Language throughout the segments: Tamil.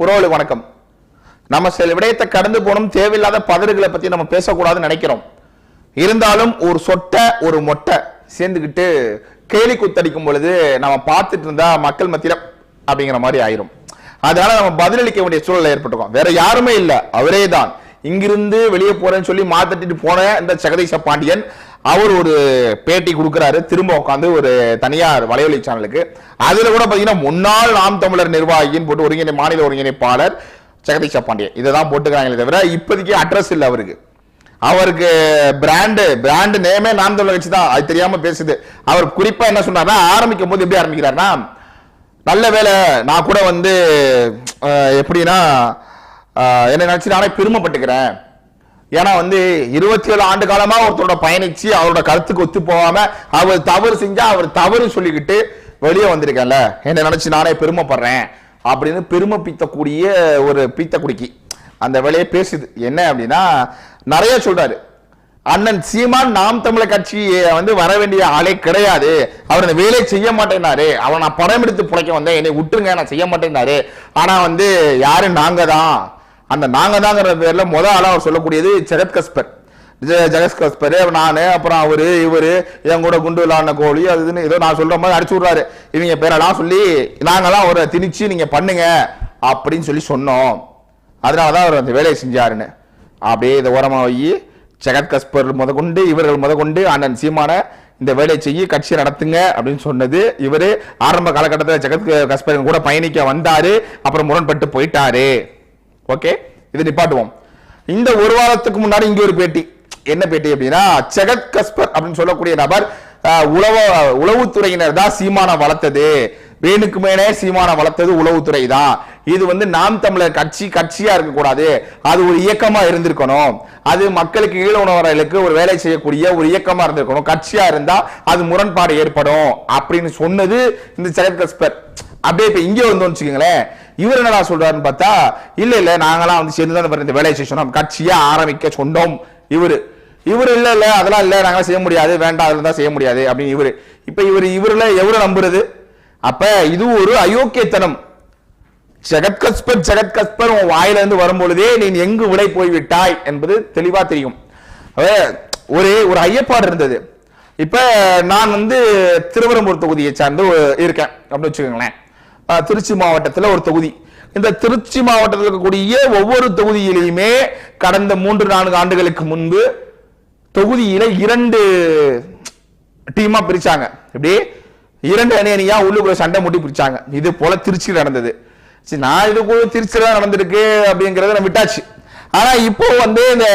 உறவுகளுக்கு வணக்கம். நம்ம சில விடயத்தை கடந்து போகணும் தேவையில்லாத பதறுகளை பத்தி நம்ம பேசக்கூடாதுன்னு நினைக்கிறோம். இருந்தாலும் ஒரு சொட்டை ஒரு மொட்டை சேர்ந்துக்கிட்டு கேலி குத்தடிக்கும் பொழுது நம்ம பார்த்துட்டு இருந்தா மக்கள் மத்தியில அப்படிங்கிற மாதிரி ஆயிரும். அதனால நம்ம பதிலளிக்க வேண்டிய சூழல் ஏற்பட்டுக்கோம் வேற யாருமே இல்லை. அவரே தான். இங்கிருந்து வெளியே போறேன்னு சொல்லி மாத்தட்டிட்டு போன இந்த ஜெகதீச பாண்டியன் அவர் ஒரு பேட்டி கொடுக்குறாரு. திரும்ப உட்காந்து ஒரு தனியார் வலையொலி சேனலுக்கு. அதுல கூட பாத்தீங்கன்னா முன்னாள் நாம் தமிழர் நிர்வாகின்னு போட்டு ஒருங்கிணை மாநில ஒருங்கிணைப்பாளர் ஜெகதீஷா பாண்டியன் இதை தான் போட்டுக்கிறாங்களே தவிர இப்போதைக்கு அட்ரஸ் இல்லை அவருக்கு. அவருக்கு பிராண்டு பிராண்டு நேமே நாம் தமிழர் கட்சி தான். அது தெரியாம பேசுது. அவர் குறிப்பா என்ன சொன்னார்னா ஆரம்பிக்கும் போது எப்படி ஆரம்பிக்கிறாருன்னா நல்ல வேலை நான் கூட வந்து எப்படின்னா என்னை நினைச்சு நானே பெருமைப்பட்டுக்கிறேன். ஏன்னா வந்து இருபத்தி ஏழு ஆண்டு காலமா ஒருத்தரோட பயணிச்சு அவரோட கருத்துக்கு ஒத்து போகாம அவர் தவறு செஞ்சா அவர் தவறு சொல்லிக்கிட்டு வெளியே வந்திருக்கேன்ல. என்னை நினைச்சு நானே பெருமைப்படுறேன் அப்படின்னு பெருமை பீத்தக்கூடிய ஒரு பீத்த குடிக்கி அந்த வேலையை பேசுது. என்ன அப்படின்னா நிறைய சொல்றாரு. அண்ணன் சீமான் நாம் தமிழர் கட்சி வந்து வர வேண்டிய ஆளே கிடையாது. அவர் அந்த வேலையை செய்ய மாட்டேனாரு அவன் நான் படம் எடுத்து பிழைக்க வந்தேன். என்னை விட்டுருங்க நான் செய்ய மாட்டேனாரு ஆனா வந்து யாரு? நாங்க தான் அந்த நாங்க தாங்கிற பேர்ல முத ஆளா அவர் சொல்லக்கூடியது ஜெகத் கஸ்பர். ஜெ- ஜெகத் கஸ்பர் நானு அப்புறம் அவரு இவரு என் கூட குண்டு விளாடின கோழி அது இதுன்னு ஏதோ நான் சொல்ற மாதிரி அடிச்சு விடுறாரு. இவங்க பேரெல்லாம் சொல்லி நாங்கெல்லாம் அவரை திணிச்சு நீங்க பண்ணுங்க அப்படின்னு சொல்லி சொன்னோம். அதனாலதான் அவர் அந்த வேலையை செஞ்சாருன்னு. அப்படியே இதை ஓரமாக வை. ஜெகத் கஸ்பர் முதற்கொண்டு இவர்கள் முதற்கொண்டு அண்ணன் சீமான இந்த வேலையை செய்ய கட்சி நடத்துங்க அப்படின்னு சொன்னது. இவர் ஆரம்ப காலகட்டத்தில் ஜெகத் கஸ்பர் கூட பயணிக்க வந்தாரு. அப்புறம் முரண்பட்டு போயிட்டாரு. ஓகே இது நிப்பாட்டுவோம். இந்த ஒரு வாரத்துக்கு முன்னாடி இங்கே ஒரு பேட்டி. என்ன பேட்டி அப்படின்னா செகத் கஸ்பர் அப்படின்னு சொல்லக்கூடிய நபர் அஹ், உளவு உளவுத்துறையினர் தான் சீமான வளர்த்தது. வேணுக்கு மேலே சீமான வளர்த்தது உளவுத்துறை தான். இது வந்து நாம் தமிழர் கட்சி கட்சியா இருக்கக்கூடாது. அது ஒரு இயக்கமா இருந்திருக்கணும். அது மக்களுக்கு ஈழ உணவர்களுக்கு ஒரு வேலை செய்யக்கூடிய ஒரு இயக்கமா இருந்திருக்கணும். கட்சியா இருந்தா அது முரண்பாடு ஏற்படும் அப்படின்னு சொன்னது இந்த ஜெகத் கஸ்பர். அப்படியே இப்போ இங்கே வந்து வச்சுக்கோங்களேன். இவர் என்னடா சொல்றாருன்னு பார்த்தா இல்லை இல்லை நாங்களாம் வந்து சேர்ந்து தான் இந்த வேலையை செய்யணும் கட்சியாக ஆரம்பிக்க சொன்னோம். இவர். இவர் இல்லை இல்லை அதெல்லாம் இல்லை நாங்களாம் செய்ய முடியாது வேண்டாம் அதில் தான் செய்ய முடியாது அப்படின்னு இவர். இப்போ இவர் இவரில் எவரை நம்புறது? அப்போ இது ஒரு அயோக்கியத்தனம். ஜெகத்கஸ்பர் ஜெகத்கஸ்பர் உன் வாயிலிருந்து வரும்பொழுதே நீ எங்கு விலை போய் விட்டாய் என்பது தெளிவாக தெரியும். ஒரே ஒரு ஒரு ஐயப்பாடு இருந்தது. இப்போ நான் வந்து திருவரம்பூர் தொகுதியை சார்ந்து இருக்கேன் அப்படின்னு வச்சுக்கோங்களேன். திருச்சி மாவட்டத்தில் ஒரு தொகுதி. இந்த திருச்சி மாவட்டத்தில் இருக்கக்கூடிய ஒவ்வொரு தொகுதியிலையுமே கடந்த மூன்று நான்கு ஆண்டுகளுக்கு முன்பு தொகுதியில இரண்டு டீமா பிரிச்சாங்க. இப்படி இரண்டு அணி அணியா உள்ளுக்குள்ள சண்டை மூட்டி பிரிச்சாங்க. இது போல திருச்சியில் நடந்தது. சரி நான் இது கூட திருச்சியில தான் நடந்திருக்கு அப்படிங்கறத நான் விட்டாச்சு. ஆனா இப்போ வந்து இந்த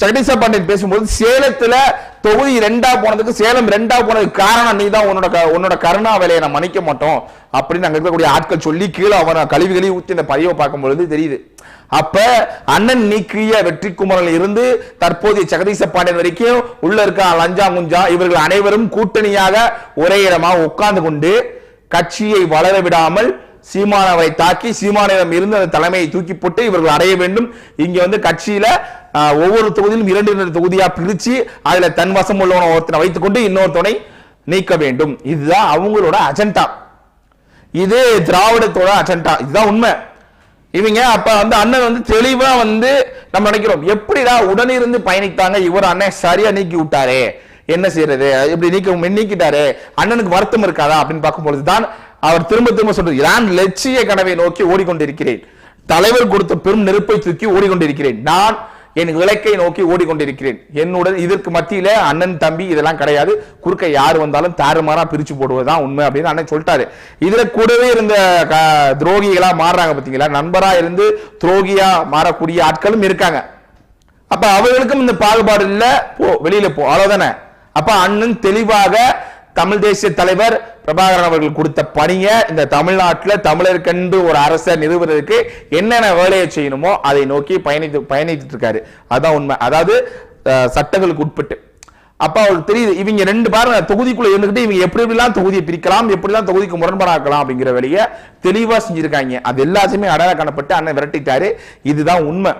ஜெகதீச பண்டிட் பேசும்போது சேலத்துல தொகுதி ரெண்டா போனதுக்கு சேலம் ரெண்டா போனதுக்கு காரணம் நீ தான் உன்னோட க- உன்னோட கருணா வேலையை நான் மன்னிக்க மாட்டோம் அப்படின்னு அங்க இருக்கக்கூடிய ஆட்கள் சொல்லி கீழே அவன கழிவுகளையும் ஊத்தி இந்த பதிவை பார்க்கும் பொழுது தெரியுது. அப்ப அண்ணன் நீக்கிய வெற்றி குமரன் இருந்து தற்போதைய ஜெகதீச பாண்டியன் வரைக்கும் உள்ள இருக்க லஞ்சா முஞ்சா இவர்கள் அனைவரும் கூட்டணியாக ஒரே இடமா உட்கார்ந்து கொண்டு கட்சியை வளர விடாமல் சீமானவை தாக்கி சீமானிடம் இருந்து அந்த தலைமையை தூக்கி போட்டு இவர்கள் அடைய வேண்டும். இங்க வந்து கட்சியில ஒவ்வொரு தொகுதியிலும் இரண்டு இரண்டு தொகுதியா பிரிச்சு அதுல தன் வசம் உள்ளவன ஒருத்தனை வைத்துக்கொண்டு இன்னொருத்தனை நீக்க வேண்டும். இதுதான் அவங்களோட அஜெண்டா இது திராவிடத்தோட அஜெண்டா இதுதான் உண்மை. இவங்க அப்ப வந்து அண்ணன் வந்து தெளிவா வந்து நம்ம நினைக்கிறோம். எப்படிடா உடனிருந்து பயணித்தாங்க? இவர் அண்ணன் சரியா நீக்கி விட்டாரே. என்ன செய்யறது? இப்படி நீக்க நீக்கிட்டாரு. அண்ணனுக்கு வருத்தம் இருக்காதா? அப்படின்னு பார்க்கும்பொழுது தான் அவர் திரும்ப திரும்ப சொல்றது நான் லட்சிய கனவை நோக்கி ஓடிக்கொண்டிருக்கிறேன். தலைவர் கொடுத்த பெரும் நெருப்பை தூக்கி ஓடிக்கொண்டிருக்கிறேன். நான் என் இலக்கை நோக்கி ஓடிக்கொண்டிருக்கிறேன். என்னுடன் இதற்கு மத்தியில அண்ணன் தம்பி இதெல்லாம் கிடையாது. குறுக்க யார் வந்தாலும் தாறுமாறா பிரிச்சு போடுவதுதான் உண்மை அப்படின்னு அண்ணன் சொல்லிட்டாரு. இதுல கூடவே இருந்த க- துரோகிகளா மாறுறாங்க பாத்தீங்களா? நண்பரா இருந்து துரோகியா மாறக்கூடிய ஆட்களும் இருக்காங்க. அப்ப அவர்களுக்கும் இந்த பாகுபாடு இல்ல. போ வெளியில போ. அவ்வளவுதானே. அப்ப அண்ணன் தெளிவாக தமிழ் தேசிய தலைவர் பிரபாகரன் அவர்கள் கொடுத்த பணியை இந்த தமிழ்நாட்டில் தமிழருக்கென்று ஒரு அரசை நிறுவுவதற்கு என்னென்ன வேலையை செய்யணுமோ அதை நோக்கி பயணித்து பயணித்துட்டு இருக்காரு. அதான் உண்மை. அதாவது அஹ், சட்டங்களுக்கு உட்பட்டு. அப்போ அவருக்கு தெரியுது இவங்க ரெண்டு பாருங்க தொகுதிக்குள்ள இருந்துகிட்டு இவங்க எப்படி எப்படிலாம் தொகுதியை பிரிக்கலாம் எப்படிலாம் தொகுதிக்கு முரண்பாடாக்கலாம் அப்படிங்கிற வேலையை தெளிவாக செஞ்சிருக்காங்க. அது எல்லாத்தையுமே அடையாளம் காணப்பட்டு அண்ணன் விரட்டிட்டாரு. இதுதான் உண்மை.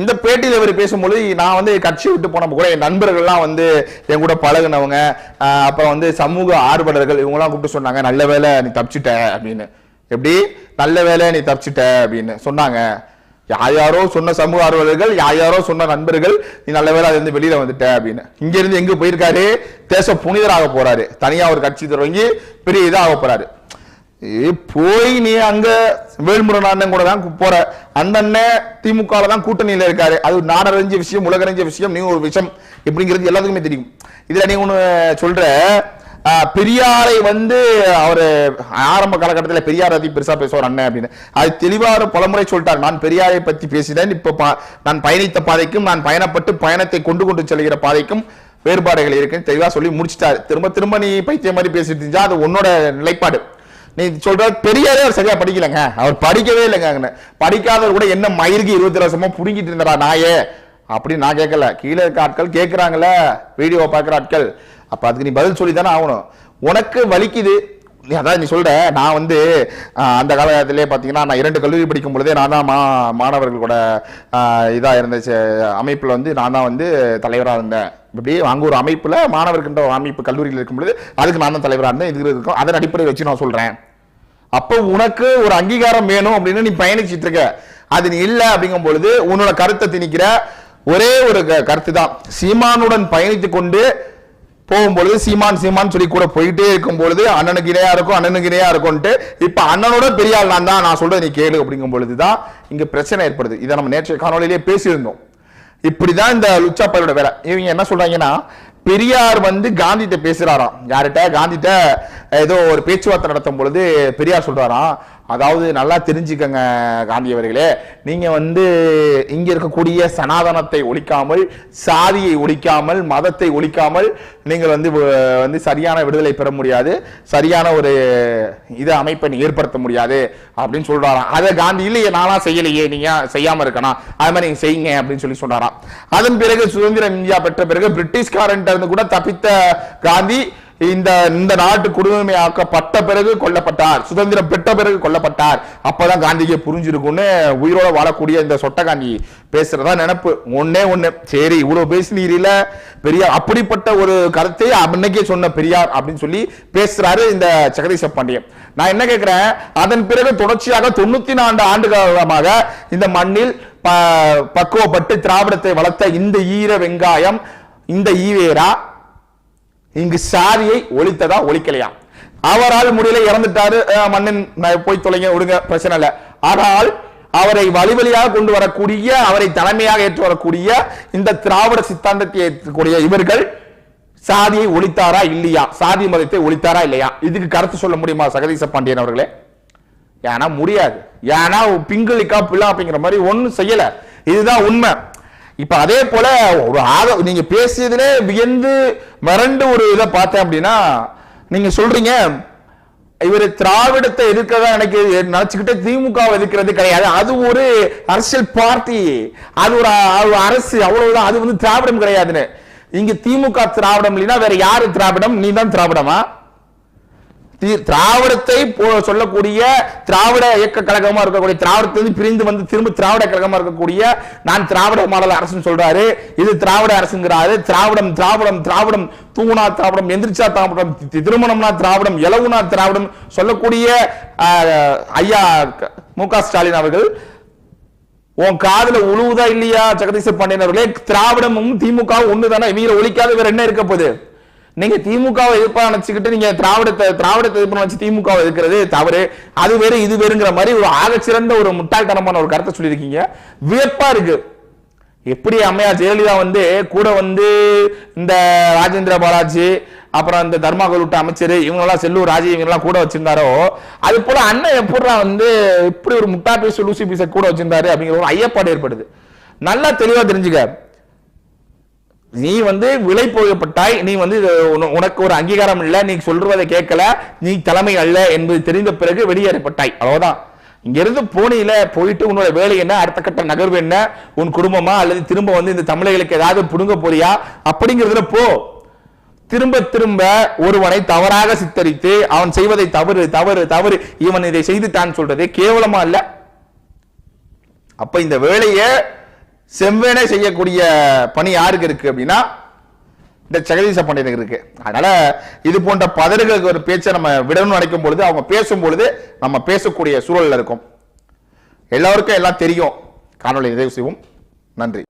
இந்த பேட்டியில் இவர் பேசும்பொழுது நான் வந்து கட்சி விட்டு போனப்ப கூட என் நண்பர்கள்லாம் வந்து என் கூட பழகுனவங்க அப்புறம் வந்து சமூக ஆர்வலர்கள் இவங்கெல்லாம் கூப்பிட்டு சொன்னாங்க நல்ல வேலை நீ தப்பிச்சிட்ட அப்படின்னு. எப்படி? நல்ல வேலை நீ தப்பிச்சிட்ட அப்படின்னு சொன்னாங்க. யார் யாரோ சொன்ன சமூக ஆர்வலர்கள் யார் யாரோ சொன்ன நண்பர்கள் நீ நல்ல வேலை அது வெளியில் வெளியில வந்துட்ட அப்படின்னு. இங்க இருந்து எங்க போயிருக்காரு? தேச புனிதராக போறாரு. தனியா ஒரு கட்சி தொடங்கி பெரிய இதாக போறாரு. போய் நீ அங்க வேல்முருகன் அண்ணன் கூட தான் போற. அந்த அண்ணன் திமுக தான் கூட்டணியில இருக்காரு. அது நாடறிஞ்ச விஷயம் உலகறிஞ்ச விஷயம் நீ ஒரு விஷயம் எப்படிங்கிறது எல்லாத்துக்குமே தெரியும். இதுல நீ ஒண்ணு சொல்ற பெரியாரை வந்து அவர் ஆரம்ப காலகட்டத்தில் பெரியார் பத்தி பெருசா பேசுவார் அண்ணன் அப்படின்னு. அது தெளிவாக ஒரு பலமுறை சொல்லிட்டார். நான் பெரியாரை பத்தி பேசினேன். இப்ப நான் பயணித்த பாதைக்கும் நான் பயணப்பட்டு பயணத்தை கொண்டு கொண்டு செல்கிற பாதைக்கும் வேறுபாடுகள் இருக்குன்னு தெளிவாக சொல்லி முடிச்சிட்டாரு. திரும்ப திரும்ப நீ பைத்தியம் மாதிரி பேசிட்டு இருந்தா அது உன்னோட நிலைப்பாடு. நீ சொல்ற பெரியாரே அவர் சரியா படிக்கலங்க. அவர் படிக்கவே இல்லைங்க படிக்காதவர் கூட என்ன மயிருக்கு இருபத்தி வருஷமா புடுங்கிட்டு இருந்தாரா நாயே? அப்படின்னு நான் கேட்கல. கீழே இருக்க ஆட்கள் கேட்குறாங்களே வீடியோ பார்க்குற ஆட்கள். அப்ப அதுக்கு நீ பதில் சொல்லி தானே ஆகணும். உனக்கு வலிக்குது நீ அதான் நீ சொல்ற நான் வந்து அந்த காலகட்டத்திலே பார்த்தீங்கன்னா நான் இரண்டு கல்லூரி படிக்கும் பொழுதே நான் தான் மா மாணவர்களோட இதாக இருந்துச்சு அமைப்பில் வந்து நான் தான் வந்து தலைவராக இருந்தேன். இப்படி அங்கே ஒரு அமைப்பில் மாணவர்கின்ற அமைப்பு கல்லூரியில் இருக்கும் பொழுது அதுக்கு நான் தான் தலைவராக இருந்தேன். இது இருக்கும் அதன் அடிப்படையை வச்சு நான் சொல்கிறேன் அப்போ உனக்கு ஒரு அங்கீகாரம் வேணும் அப்படின்னு நீ பயணிச்சிட்டு இருக்க. அது நீ இல்லை அப்படிங்கும் பொழுது உன்னோட கருத்தை திணிக்கிற ஒரே ஒரு க- கருத்து தான் சீமானுடன் பயணித்து கொண்டு போகும்பொழுது சீமான் சீமான் சொல்லி கூட போயிட்டே இருக்கும் பொழுது அண்ணனுக்கு இணையா இருக்கும் அண்ணனுக்கு இணையா இருக்கும்ட்டு இப்ப அண்ணனோட பெரிய ஆள் நான் தான். நான் சொல்றது நீ கேளு அப்படிங்கும் பொழுதுதான் இங்க பிரச்சனை ஏற்படுது. இதை நம்ம நேற்றைய காணொலியிலேயே பேசியிருந்தோம். இப்படிதான் இந்த லுச்சாப்பையோட வேலை. இவங்க என்ன சொல்றாங்கன்னா பெரியார் வந்து காந்திட்ட பேசுறாராம். யார்கிட்ட? காந்திட்ட ஏதோ ஒரு பேச்சுவார்த்தை நடத்தும் பொழுது பெரியார் சொல்றாராம் அதாவது நல்லா தெரிஞ்சுக்கங்க காந்தி அவர்களே நீங்க வந்து இங்க இருக்கக்கூடிய சனாதனத்தை ஒழிக்காமல் சாதியை ஒழிக்காமல் மதத்தை ஒழிக்காமல் நீங்கள் வந்து வ- வந்து சரியான விடுதலை பெற முடியாது சரியான ஒரு இதை அமைப்பை ஏற்படுத்த முடியாது அப்படின்னு சொல்றாராம். அதை காந்தி இல்லையே நானா செய்யலையே நீங்க செய்யாம இருக்கணும். அது மாதிரி நீங்க செய்யுங்க அப்படின்னு சொல்லி சொல்றாராம். அதன் பிறகு சுதந்திரம் இந்தியா பெற்ற பிறகு பிரிட்டிஷ்காரன் இருந்து கூட தப்பித்த காந்தி இந்த இந்த நாட்டு குடிமையாக்கப்பட்ட பிறகு கொல்லப்பட்டார். சுதந்திரம் பெற்ற பிறகு கொல்லப்பட்டார். அப்பதான் காந்திஜியை புரிஞ்சிருக்கும்னு உயிரோட வாழக்கூடிய இந்த சொட்ட காந்தி பேசுறதா நினைப்பு. ஒன்னே ஒண்ணு. சரி இவ்வளவு பேசினீரில பெரியார் அப்படிப்பட்ட ஒரு கருத்தை அன்னைக்கே சொன்ன பெரியார் அப்படின்னு சொல்லி பேசுறாரு இந்த ஜெகதீச பாண்டியன். நான் என்ன கேட்கிறேன் அதன் பிறகு தொடர்ச்சியாக தொண்ணூத்தி நான்கு ஆண்டு காலமாக இந்த மண்ணில் ப- பக்குவப்பட்டு திராவிடத்தை வளர்த்த இந்த ஈர வெங்காயம் இந்த ஈவேரா இங்கு சாதியை ஒழித்ததா ஒழிக்கலையா? அவரால் முடியல இறந்துட்டாரு மண்ணின் போய் தொலைங்க விடுங்க பிரச்சனை இல்ல. ஆனால் அவரை வழிவழியாக கொண்டு வரக்கூடிய அவரை தலைமையாக ஏற்று வரக்கூடிய இந்த திராவிட சித்தாந்தத்தை ஏற்றக்கூடிய இவர்கள் சாதியை ஒழித்தாரா இல்லையா? சாதி மதத்தை ஒழித்தாரா இல்லையா? இதுக்கு கருத்து சொல்ல முடியுமா சகதீச பாண்டியன் அவர்களே? ஏன்னா முடியாது. ஏன்னா பிங்களிக்கா பிள்ளா அப்படிங்கிற மாதிரி ஒன்றும் செய்யல. இதுதான் உண்மை. இப்ப அதே போல ஒரு ஆக நீங்க பேசியதுல வியந்து மறண்டு ஒரு இதை பார்த்தேன் அப்படின்னா நீங்க சொல்றீங்க இவர் திராவிடத்தை எதிர்க்கிறதா எனக்கு நினைச்சுக்கிட்டு திமுக எதிர்க்கிறது கிடையாது. அது ஒரு அரசியல் பார்ட்டி. அது ஒரு அரசு. அவ்வளவுதான். அது வந்து திராவிடம் கிடையாதுன்னு. இங்க திமுக திராவிடம் இல்லைன்னா வேற யாரு திராவிடம்? நீ தான் திராவிடமா? திராவிடத்தை போ- சொல்லக்கூடிய திராவிட இயக்க கழகமா இருக்கக்கூடிய திராவிடத்திலிருந்து பிரிந்து வந்து திரும்ப திராவிட கழகமா இருக்கக்கூடிய நான் திராவிட மாடல் அரசுன்னு சொல்றாரு. இது திராவிட அரசுங்கிறாரு. திராவிடம் திராவிடம் திராவிடம் தூங்குனா திராவிடம் எந்திரிச்சா திராவிடம் திருமணம்னா திராவிடம் இலவுனா திராவிடம் சொல்லக்கூடிய ஆஹ், ஐயா மு க ஸ்டாலின் அவர்கள் உன் காதுல உழுவுதா இல்லையா ஜெகதீச பாண்டியன் அவர்களே? திராவிடமும் திமுக ஒண்ணுதானே? இவங்களை ஒழிக்காத வேற என்ன இருக்க போகுது? நீங்க திமுகவை எதிர்ப்பா நினைச்சுக்கிட்டு நீங்க திராவிடத்தை திராவிடத்தை எதிர்ப்பு நினைச்சு திமுகவை எதிர்க்கிறது தவறு. அது வேறு இது வேறுங்கிற மாதிரி ஒரு ஆகச்சிறந்த ஒரு முட்டாள்தனமான ஒரு கருத்தை சொல்லியிருக்கீங்க. வியப்பா இருக்கு. எப்படி அம்மையா ஜெயலலிதா வந்து கூட வந்து இந்த ராஜேந்திர பாலாஜி அப்புறம் இந்த தர்மாகோல் விட்ட அமைச்சர் இவங்கெல்லாம் செல்லூர் ராஜி இவங்கெல்லாம் கூட வச்சிருந்தாரோ? அது போல அண்ணன் எப்படிடா வந்து இப்படி ஒரு முட்டா பேச லூசி பீச கூட வச்சிருந்தாரு அப்படிங்கிற ஒரு ஐயப்பாடு ஏற்படுது. நல்லா தெளிவா தெரிஞ்சுக்க. நீ வந்து விலை போகப்பட்டாய் நீ வந்து உன- உனக்கு ஒரு அங்கீகாரம் இல்லை நீ சொல்றதை கேட்கல நீ தலைமை அல்ல என்பது தெரிந்த பிறகு வெளியேறப்பட்டாய். அவ்வளவுதான். இங்கிருந்து போனியில போயிட்டு உன்னோட வேலை என்ன அடுத்த கட்ட நகர்வு என்ன உன் குடும்பமா அல்லது திரும்ப வந்து இந்த தமிழர்களுக்கு ஏதாவது புடுங்க போறியா? அப்படிங்கிறதுல போ. திரும்ப திரும்ப ஒருவனை தவறாக சித்தரித்து அவன் செய்வதை தவறு தவறு தவறு இவன் இதை செய்துட்டான் சொல்றது கேவலமா இல்ல. அப்ப இந்த வேலையை செவ்வனே செய்யக்கூடிய பணி யாருக்கு இருக்கு அப்படின்னா இந்த ஜெகதீச பண்டிதனுக்கு இருக்கு. அதனால இது போன்ற பதறுகளுக்கு ஒரு பேச்சை நம்ம விடணும்னு நினைக்கும் பொழுது அவங்க பேசும் பொழுது நம்ம பேசக்கூடிய சூழல்ல இருக்கும். எல்லோருக்கும் எல்லாம் தெரியும். காணொளி நிறைவு செய்வோம். நன்றி.